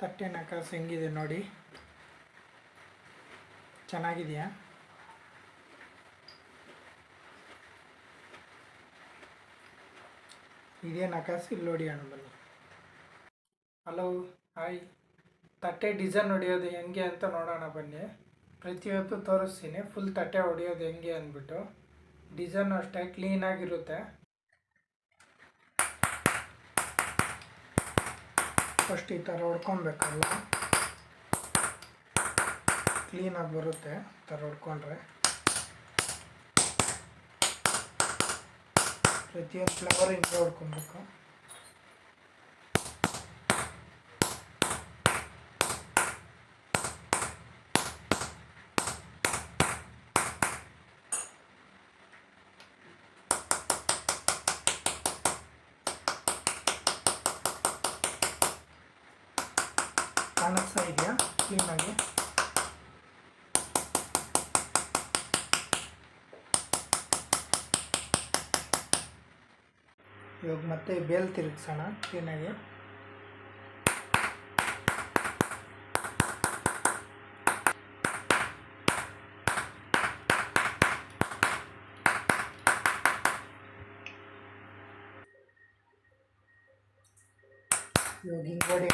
ತಟ್ಟೆ ನಕಾಸು ಹೆಂಗಿದೆ ನೋಡಿ. ಚೆನ್ನಾಗಿದೆಯಾ? ಇದೇ ನಕಾಸು ಇಲ್ಲಿ ನೋಡಿ ಅಣ್ಣ ಬನ್ನಿ. ಹಲೋ ಹಾಯ್ ತಟ್ಟೆ ಡಿಸೈನ್ ಹೊಡೆಯೋದು ಹೆಂಗೆ ಅಂತ ನೋಡೋಣ ಬನ್ನಿ. ಪ್ರತಿಯೊಂದು ತೋರಿಸ್ತೀನಿ. ಫುಲ್ ತಟ್ಟೆ ಹೊಡೆಯೋದು ಹೆಂಗೆ ಅಂದ್ಬಿಟ್ಟು. ಡಿಸೈನ್ ಅಷ್ಟೇ ಕ್ಲೀನಾಗಿರುತ್ತೆ ಫಸ್ಟ್ ಈ ಥರ ಹೊಡ್ಕೊಬೇಕಲ್ಲ? ಕ್ಲೀನಾಗಿ ಬರುತ್ತೆ ಈ ಥರ ಹೊಡ್ಕೊಂಡ್ರೆ. ಪ್ರತಿಯೊಂದು ಫ್ಲವರ್ ಹಿಂಗೆ ಹೊಡ್ಕೊಬೇಕು. ಕಾಣಿಸ್ತಾ ಇದೆಯಾ ಕ್ಲೀನಾಗಿ ಇವಾಗ ಮತ್ತೆ ಬೇಲ್ ತಿರುಗಿಸೋಣ. ಕ್ಲೀನಾಗಿ ಇವಾಗ ಹಿಂಗೆ ಹೊಡಿ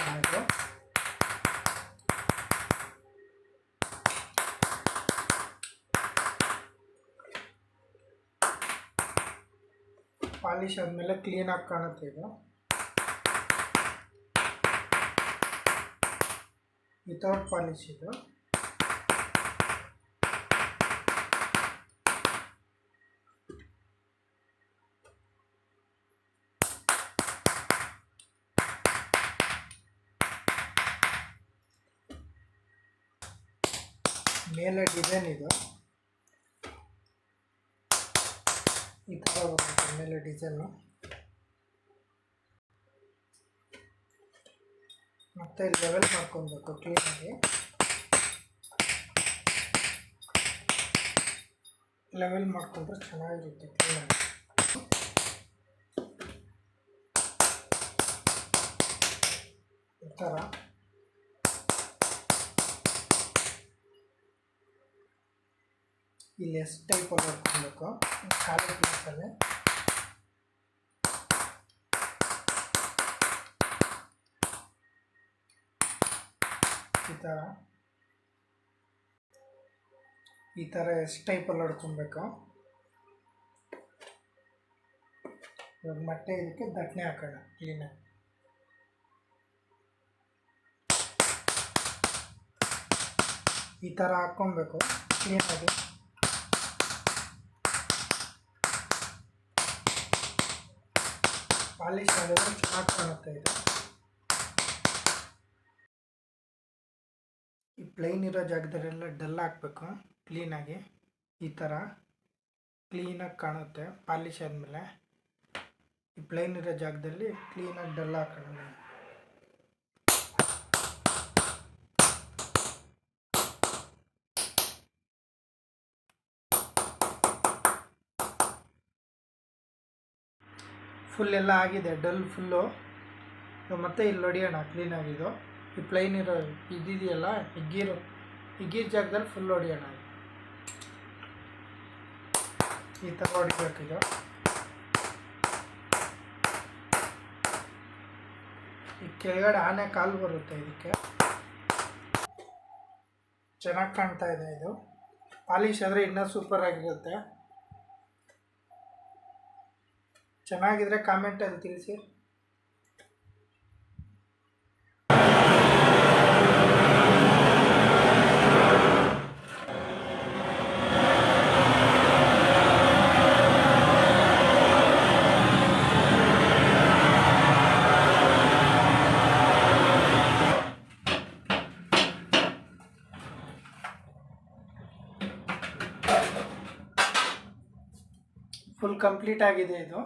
ಪಾಲಿಶ್ ಆದಮೇಲೆ ಕ್ಲೀನಾಗಿ ಕಾಣುತ್ತೆ ಇದು. ವಿತೌಟ್ ಪಾಲಿಶ್ ಇದು. ಮೇಲೆ ಡಿಸೈನ್ ಇದು. ಬರುತ್ತೆ ಮೇಲೆ ಡಿಸೈನು ಮತ್ತೆ ಲೆವೆಲ್ ಮಾಡ್ಕೊಬೇಕು ಕ್ಲೀನಾಗಿ ಲೆವೆಲ್ ಮಾಡ್ಕೊಂಡ್ರೆ ಚೆನ್ನಾಗಿರುತ್ತೆ ಕ್ಲೀನಾಗಿ ಈ ಥರ ಇಲ್ಲಿ ಎಷ್ಟು ಟೈಪಲ್ಲಿ ಹೊಡ್ಕೊಬೇಕು ಖಾಲಿ ಪ್ಲೇಸಲ್ಲಿ ಈ ಥರ ಈ ಥರ ಎಷ್ಟು ಟೈಪಲ್ಲಿ ಹೊಡ್ಕೊಬೇಕು? ಇವಾಗ ಮತ್ತೆ ಇದಕ್ಕೆ ದಟ್ಟಣೆ ಹಾಕೋಣ ಕ್ಲೀನಾಗಿ ಈ ಥರ ಹಾಕ್ಕೊಬೇಕು ಕ್ಲೀನಾಗಿ ಪಾಲಿಶ್ ಮಾಡಿದ್ರೆ ಚೆನ್ನಾಗಿ ಕಾಣುತ್ತೆ ಇದು. ಈ ಪ್ಲೈನ್ ಇರೋ ಜಾಗದಲ್ಲೆಲ್ಲ ಡಲ್ ಹಾಕ್ಬೇಕು ಕ್ಲೀನಾಗಿ ಈ ಥರ ಕ್ಲೀನಾಗಿ ಕಾಣುತ್ತೆ, ಪಾಲಿಶ್ ಆದಮೇಲೆ. ಈ ಪ್ಲೈನ್ ಇರೋ ಜಾಗದಲ್ಲಿ ಕ್ಲೀನಾಗಿ ಡಲ್ ಹಾಕೋಣ ಫುಲ್ ಎಲ್ಲ ಆಗಿದೆ ಡಲ್ ಫುಲ್ಲು ಮತ್ತೆ ಇಲ್ಲಿ ಹೊಡಿಯೋಣ ಕ್ಲೀನಾಗಿದ್ದು ಈ ಪ್ಲೈನ್ ಇರೋ ಇದಿದೆಯಲ್ಲ ಹಿಗ್ಗಿರು ಹಿಗ್ಗಿರ ಜಾಗದಲ್ಲಿ ಫುಲ್ ಹೊಡಿಯೋಣ ಈ ಥರ ಹೊಡಿಬೇಕಿದು ಈ ಕೆಳಗಡೆ ಆನೆ ಕಾಲು ಬರುತ್ತೆ ಇದಕ್ಕೆ. ಚೆನ್ನಾಗಿ ಕಾಣ್ತಾ ಇದೆ ಇದು. ಪಾಲಿಶ್ ಆದರೆ ಇನ್ನೂ ಸೂಪರ್ ಆಗಿರುತ್ತೆ. ಚೆನ್ನಾಗಿದ್ರೆ ಕಾಮೆಂಟಲ್ಲಿ ತಿಳಿಸಿ. ಫುಲ್ ಕಂಪ್ಲೀಟ್ ಆಗಿದೆ ಇದು.